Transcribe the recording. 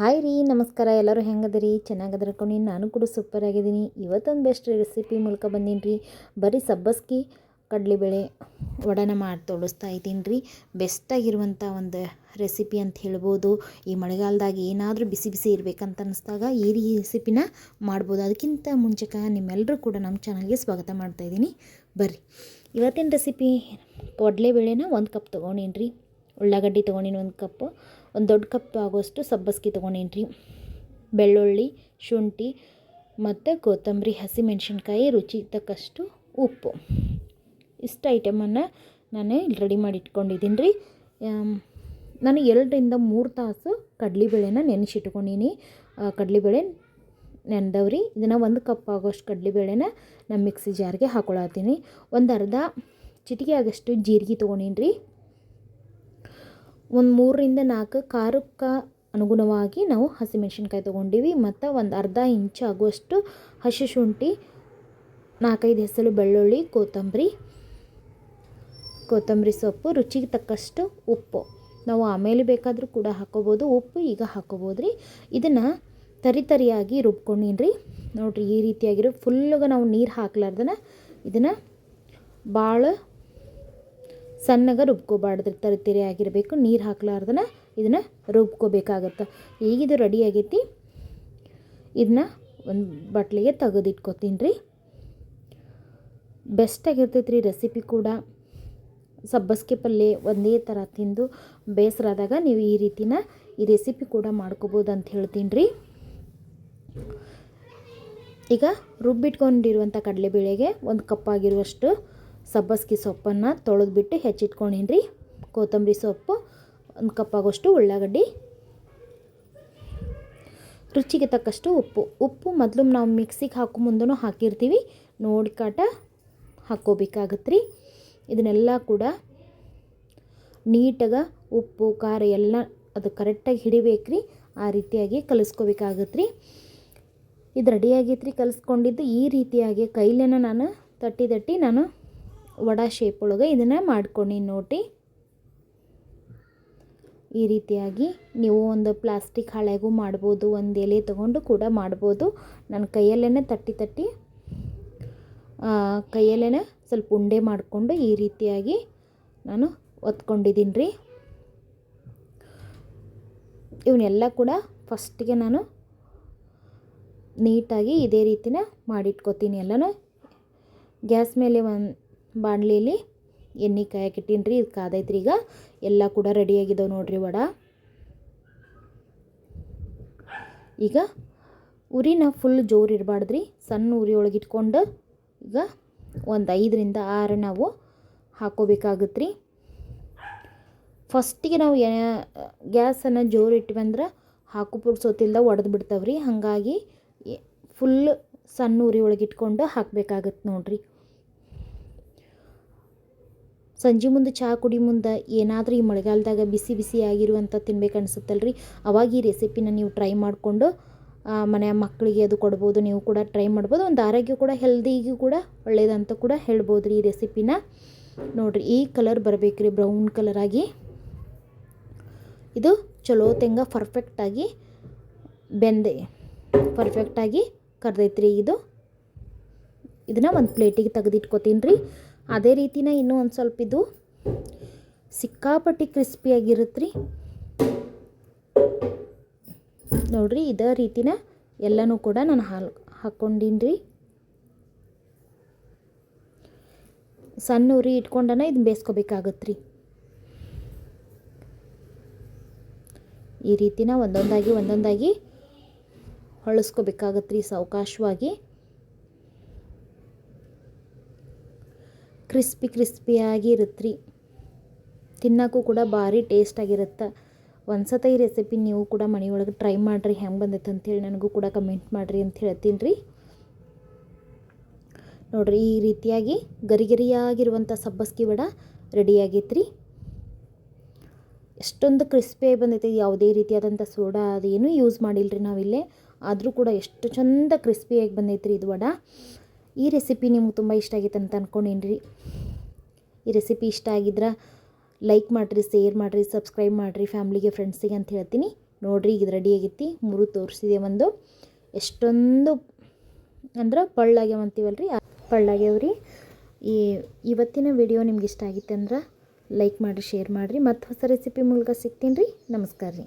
Hi ರೀ, ನಮಸ್ಕಾರ. ಎಲ್ಲರೂ ಹೆಂಗದಿರಿ? ಚೆನ್ನಾಗದ್ರ ಕೊನೆ ನಾನು ಕೂಡ ಸೂಪರ್ ಆಗಿದ್ದೀನಿ. ಇವತ್ತೊಂದು ಬೆಸ್ಟ್ ರೆಸಿಪಿ ಮೂಲಕ ಬಂದೀನಿ ರೀ. ಬರೀ ಸಬ್ಬಸ್ಗಿ ಕಡಲೆಬೇಳೆ ವಡನ ಮಾಡಿ ತೋಡಿಸ್ತಾ ಇದ್ದೀನಿ ರೀ. ಬೆಸ್ಟಾಗಿರುವಂಥ ಒಂದು ರೆಸಿಪಿ ಅಂತ ಹೇಳ್ಬೋದು. ಈ ಮಳೆಗಾಲದಾಗ ಏನಾದರೂ ಬಿಸಿ ಬಿಸಿ ಇರಬೇಕಂತ ಅನ್ನಿಸ್ದಾಗ ಈ ರೆಸಿಪಿನ ಮಾಡ್ಬೋದು. ಅದಕ್ಕಿಂತ ಮುಂಚೆಕ ನಿಮ್ಮೆಲ್ಲರೂ ಕೂಡ ನಮ್ಮ ಚಾನಲ್ಗೆ ಸ್ವಾಗತ ಮಾಡ್ತಾ ಇದ್ದೀನಿ. ಬರ್ರಿ. ಇವತ್ತಿನ ರೆಸಿಪಿ ಕಡಲೆಬೇಳೆನ ಒಂದು ಕಪ್ ತೊಗೊಂಡೀನಿ ರೀ. ಉಳ್ಳಾಗಡ್ಡಿ ತೊಗೊಂಡಿನಿ ಒಂದು ಕಪ್ಪು ಒಂದು ದೊಡ್ಡ ಕಪ್ ಆಗೋಷ್ಟು ಸಬ್ಬಸ್ಗಿ ತೊಗೊಂಡೇನ್ರಿ. ಬೆಳ್ಳುಳ್ಳಿ, ಶುಂಠಿ ಮತ್ತು ಕೊತ್ತಂಬರಿ, ಹಸಿಮೆಣ್ಸಿನ್ಕಾಯಿ ರುಚಿ ತಕ್ಕಷ್ಟು ಉಪ್ಪು. ಇಷ್ಟು ಐಟಮನ್ನು ನಾನು ಇಲ್ಲಿ ರೆಡಿ ಮಾಡಿ ಇಟ್ಕೊಂಡಿದ್ದೀನಿ ರೀ ನಾನು ಎರಡರಿಂದ ಮೂರು ತಾಸು ಕಡಲೆಬೇಳೆನ ನೆನೆಸಿಟ್ಕೊಂಡೀನಿ. ಕಡಲೆಬೇಳೆ ನೆನೆದವ್ರಿ. ಇದನ್ನು ಒಂದು ಕಪ್ ಆಗೋಷ್ಟು ಕಡಲೆಬೇಳೆನ ನಾನು ಮಿಕ್ಸಿ ಜಾರ್ಗೆ ಹಾಕೊಳತ್ತೀನಿ. ಒಂದು ಅರ್ಧ ಚಿಟಿಕೆ ಆಗೋಷ್ಟು ಜೀರಿಗೆ ತೊಗೊಂಡೀನಿ ರೀ ಒಂದು ಮೂರರಿಂದ ನಾಲ್ಕು ಖಾರಕ್ಕೆ ಅನುಗುಣವಾಗಿ ನಾವು ಹಸಿಮೆಣ್ಸಿನ್ಕಾಯಿ ತೊಗೊಂಡಿವಿ. ಮತ್ತು ಒಂದು ಅರ್ಧ ಇಂಚ್ ಆಗುವಷ್ಟು ಹಸಿ ಶುಂಠಿ, ನಾಲ್ಕೈದು ಹೆಸರು ಬೆಳ್ಳುಳ್ಳಿ, ಕೊತ್ತಂಬರಿ ಕೊತ್ತಂಬರಿ ಸೊಪ್ಪು, ರುಚಿಗೆ ತಕ್ಕಷ್ಟು ಉಪ್ಪು. ನಾವು ಆಮೇಲೆ ಬೇಕಾದರೂ ಕೂಡ ಹಾಕೋಬೋದು. ಉಪ್ಪು ಈಗ ಹಾಕೋಬೋದು ರೀ ಇದನ್ನು ತರಿ ತರಿಯಾಗಿ ರುಬ್ಕೊಂಡಿನ್ರಿ. ನೋಡಿರಿ ಈ ರೀತಿಯಾಗಿರೋ ಫುಲ್ಲಾಗ ನಾವು ನೀರು ಹಾಕ್ಲಾರ್ದನ ಇದನ್ನು ಭಾಳ ಸಣ್ಣಗೆ ರುಬ್ಕೋಬಾರ್ದು ತರಿ ತೆರೆ ಆಗಿರಬೇಕು, ನೀರು ಹಾಕ್ಲಾರ್ದನ ಇದನ್ನು ರುಬ್ಕೋಬೇಕಾಗತ್ತೆ. ಈಗಿದು ರೆಡಿ ಆಗೈತಿ. ಇದನ್ನ ಒಂದು ಬಟ್ಲಿಗೆ ತೆಗೆದಿಟ್ಕೋತೀನಿ ರೀ ಬೆಸ್ಟಾಗಿರ್ತೈತೆ ರೀ ರೆಸಿಪಿ ಕೂಡ. ಸಬ್ಬಸ್ಗೆ ಪಲ್ಯ ಒಂದೇ ಥರ ತಿಂದು ಬೇಸರಾದಾಗ ನೀವು ಈ ರೀತಿನ ಈ ರೆಸಿಪಿ ಕೂಡ ಮಾಡ್ಕೋಬೋದು ಅಂತ ಹೇಳ್ತೀನಿ ರೀ ಈಗ ರುಬ್ಬಿಟ್ಕೊಂಡಿರುವಂಥ ಕಡಲೆಬೇಳೆಗೆ ಒಂದು ಕಪ್ ಆಗಿರುವಷ್ಟು ಸಬ್ಬಸ್ಗೆ ಸೊಪ್ಪನ್ನು ತೊಳೆದ್ಬಿಟ್ಟು ಹೆಚ್ಚಿಟ್ಕೊಂಡೇನ್ರಿ. ಕೊತ್ತಂಬರಿ ಸೊಪ್ಪು, ಒಂದು ಕಪ್ಪಾಗೋಷ್ಟು ಉಳ್ಳಾಗಡ್ಡಿ. ರುಚಿಗೆ ತಕ್ಕಷ್ಟು ಉಪ್ಪು. ಉಪ್ಪು ಮೊದಲು ನಾವು ಮಿಕ್ಸಿಗೆ ಹಾಕೋ ಮುಂದೂ ಹಾಕಿರ್ತೀವಿ. ನೋಡಿ ಕಾಟ ಹಾಕ್ಕೋಬೇಕಾಗತ್ತೆ ರೀ ಇದನ್ನೆಲ್ಲ ಕೂಡ ನೀಟಾಗ ಉಪ್ಪು, ಖಾರ ಎಲ್ಲ ಅದು ಕರೆಕ್ಟಾಗಿ ಹಿಡಿಬೇಕು ರೀ ಆ ರೀತಿಯಾಗಿ ಕಲಿಸ್ಕೋಬೇಕಾಗತ್ತೆ ರೀ ಇದು ರೆಡಿ ರೀ ಕಲಿಸ್ಕೊಂಡಿದ್ದು. ಈ ರೀತಿಯಾಗಿ ಕೈಲೇನ ನಾನು ತಟ್ಟಿ ನಾನು ವಡ ಶೇಪ್ ಒಳಗೆ ಇದನ್ನು ಮಾಡ್ಕೊಂಡು ನೋಡಿ. ಈ ರೀತಿಯಾಗಿ ನೀವು ಒಂದು ಪ್ಲಾಸ್ಟಿಕ್ ಹಳೆಗೂ ಮಾಡ್ಬೋದು, ಒಂದು ಎಲೆ ತೊಗೊಂಡು ಕೂಡ ಮಾಡ್ಬೋದು. ನನ್ನ ಕೈಯಲ್ಲೇ ತಟ್ಟಿ ತಟ್ಟಿ ಕೈಯಲ್ಲೇ ಸ್ವಲ್ಪ ಉಂಡೆ ಮಾಡಿಕೊಂಡು ಈ ರೀತಿಯಾಗಿ ನಾನು ಒತ್ಕೊಂಡಿದ್ದೀನಿ ರೀ. ಇವನ್ನೆಲ್ಲ ಕೂಡ ಫಸ್ಟಿಗೆ ನಾನು ನೀಟಾಗಿ ಇದೇ ರೀತಿನ ಮಾಡಿಟ್ಕೋತೀನಿ ಎಲ್ಲನೂ. ಗ್ಯಾಸ್ ಮೇಲೆ ಒಂದು ಬಾಣಲಿಲಿ ಎಣ್ಣೆ ಕಾಯಕ್ಕೆ ಇಟ್ಟೀನಿ ರೀ ಇದು ಕಾದೈತ್ರಿ ಈಗ. ಎಲ್ಲ ಕೂಡ ರೆಡಿಯಾಗಿದ್ದಾವೆ ನೋಡ್ರಿ ವಡ. ಈಗ ಉರಿನ ಫುಲ್ ಜೋರು ಇರಬಾರ್ದ್ರಿ, ಸಣ್ಣ ಉರಿ ಒಳಗೆ ಇಟ್ಕೊಂಡು ಈಗ ಒಂದು ಐದರಿಂದ ಆರು ನಾವು ಹಾಕೋಬೇಕಾಗತ್ತೆ ರೀ ಫಸ್ಟಿಗೆ ನಾವು ಗ್ಯಾಸನ್ನು ಜೋರು ಇಟ್ವಂದ್ರೆ ಹಾಕು ಪುರ್ಸೋತಿಲ್ದ ಒಡೆದು ಬಿಡ್ತಾವ್ರಿ. ಹಾಗಾಗಿ ಫುಲ್ ಸಣ್ಣ ಉರಿ ಒಳಗೆ ಇಟ್ಕೊಂಡು ಹಾಕಬೇಕಾಗತ್ತೆ ನೋಡಿರಿ. ಸಂಜೆ ಮುಂದೆ ಚಹಾ ಕುಡಿ ಮುಂದೆ ಏನಾದರೂ ಈ ಮಳೆಗಾಲದಾಗ ಬಿಸಿ ಬಿಸಿ ಆಗಿರುವಂಥ ತಿನ್ಬೇಕು ಅನಿಸುತ್ತಲ್ರಿ? ರೀ ಅವಾಗ ಈ ರೆಸಿಪಿನ ನೀವು ಟ್ರೈ ಮಾಡಿಕೊಂಡು ಮನೆ ಮಕ್ಕಳಿಗೆ ಅದು ಕೊಡ್ಬೋದು, ನೀವು ಕೂಡ ಟ್ರೈ ಮಾಡ್ಬೋದು. ಒಂದು ಆರೋಗ್ಯ ಕೂಡ ಹೆಲ್ದಿಗೂ ಕೂಡ ಒಳ್ಳೇದಂತ ಕೂಡ ಹೇಳ್ಬೋದು ರೀ ಈ ರೆಸಿಪಿನ ನೋಡಿರಿ, ಈ ಕಲರ್ ಬರಬೇಕು ರೀ ಬ್ರೌನ್ ಕಲರಾಗಿ ಇದು ಚಲೋ ತೆಂಗ ಪರ್ಫೆಕ್ಟಾಗಿ ಬೆಂದೆ ಪರ್ಫೆಕ್ಟಾಗಿ ಕರ್ದೈತ್ರಿ ಇದು. ಇದನ್ನು ಒಂದು ಪ್ಲೇಟಿಗೆ ತೆಗೆದಿಟ್ಕೋತೀನಿ ರೀ ಅದೇ ರೀತಿನ ಇನ್ನೂ ಒಂದು ಸ್ವಲ್ಪ ಇದು ಸಿಕ್ಕಾಪಟ್ಟಿ ಕ್ರಿಸ್ಪಿಯಾಗಿರುತ್ತೆ ರೀ ನೋಡಿರಿ, ಇದೇ ರೀತಿನ ಎಲ್ಲನೂ ಕೂಡ ನಾನು ಹಾಲು ಹಾಕ್ಕೊಂಡೀನಿ ಸಣ್ಣ ಉರಿ ಇಟ್ಕೊಂಡನ ಇದನ್ನ ಬೇಯಿಸ್ಕೋಬೇಕಾಗತ್ತೆ ರೀ ಈ ರೀತಿನ ಒಂದೊಂದಾಗಿ ಒಂದೊಂದಾಗಿ ಹೊಳಸ್ಕೋಬೇಕಾಗತ್ತೆ ರೀ ಸಾವಕಾಶವಾಗಿ. ಕ್ರಿಸ್ಪಿ ಕ್ರಿಸ್ಪಿಯಾಗಿ ಇರುತ್ತೆ ರೀ ತಿನ್ನೋಕ್ಕೂ ಕೂಡ ಭಾರಿ ಟೇಸ್ಟಾಗಿರುತ್ತೆ ಒಂದು ಸತ ಈ ರೆಸಿಪಿ ನೀವು ಕೂಡ ಮನೆಯೊಳಗೆ ಟ್ರೈ ಮಾಡಿರಿ, ಹೆಂಗೆ ಬಂದೈತೆ ಅಂಥೇಳಿ ನನಗೂ ಕೂಡ ಕಮೆಂಟ್ ಮಾಡಿರಿ ಅಂತ ಹೇಳ್ತೀನಿ ರೀ ನೋಡಿರಿ, ಈ ರೀತಿಯಾಗಿ ಗರಿ ಗರಿಯಾಗಿರುವಂಥ ಸಬ್ಬಸ್ಗಿ ವಡ ರೆಡಿ ಆಗೈತೆ ರೀ ಎಷ್ಟೊಂದು ಕ್ರಿಸ್ಪಿಯಾಗಿ ಬಂದೈತೆ, ಯಾವುದೇ ರೀತಿಯಾದಂಥ ಸೋಡಾ ಅದೇನು ಯೂಸ್ ಮಾಡಿಲ್ಲ ರೀ ನಾವಿಲ್ಲೇ. ಆದರೂ ಕೂಡ ಎಷ್ಟು ಚಂದ ಕ್ರಿಸ್ಪಿಯಾಗಿ ಬಂದೈತೆ ರೀ ಇದು ವಡ. ಈ ರೆಸಿಪಿ ನಿಮ್ಗೆ ತುಂಬ ಇಷ್ಟ ಆಗಿತ್ತು ಅಂತ ಅಂದ್ಕೊಂಡೇನ್ರಿ ಈ ರೆಸಿಪಿ ಇಷ್ಟ ಆಗಿದ್ರೆ ಲೈಕ್ ಮಾಡಿರಿ ಶೇರ್ ಮಾಡಿರಿ ಸಬ್ಸ್ಕ್ರೈಬ್ ಮಾಡಿರಿ ಫ್ಯಾಮ್ಲಿಗೆ ಫ್ರೆಂಡ್ಸಿಗೆ ಅಂತ ಹೇಳ್ತೀನಿ. ನೋಡಿರಿ ಈಗ ರೆಡಿ ಆಗೈತಿ, ಮೂರು ತೋರಿಸಿದೆ ಒಂದು. ಎಷ್ಟೊಂದು ಅಂದ್ರೆ ಪಳ್ಳಾಗ್ಯಾವ ರೀ ಆ ಪಳ್ಳಾಗ್ಯಾವ್ರಿ. ಈ ಇವತ್ತಿನ ವಿಡಿಯೋ ನಿಮ್ಗೆ ಇಷ್ಟ ಆಗಿತ್ತು ಅಂದ್ರೆ ಲೈಕ್ ಮಾಡಿರಿ ಶೇರ್ ಮಾಡಿರಿ. ಮತ್ತು ಹೊಸ ರೆಸಿಪಿ ಮೂಲಕ ಸಿಗ್ತೀನಿ ರೀ. ನಮಸ್ಕಾರ ರೀ.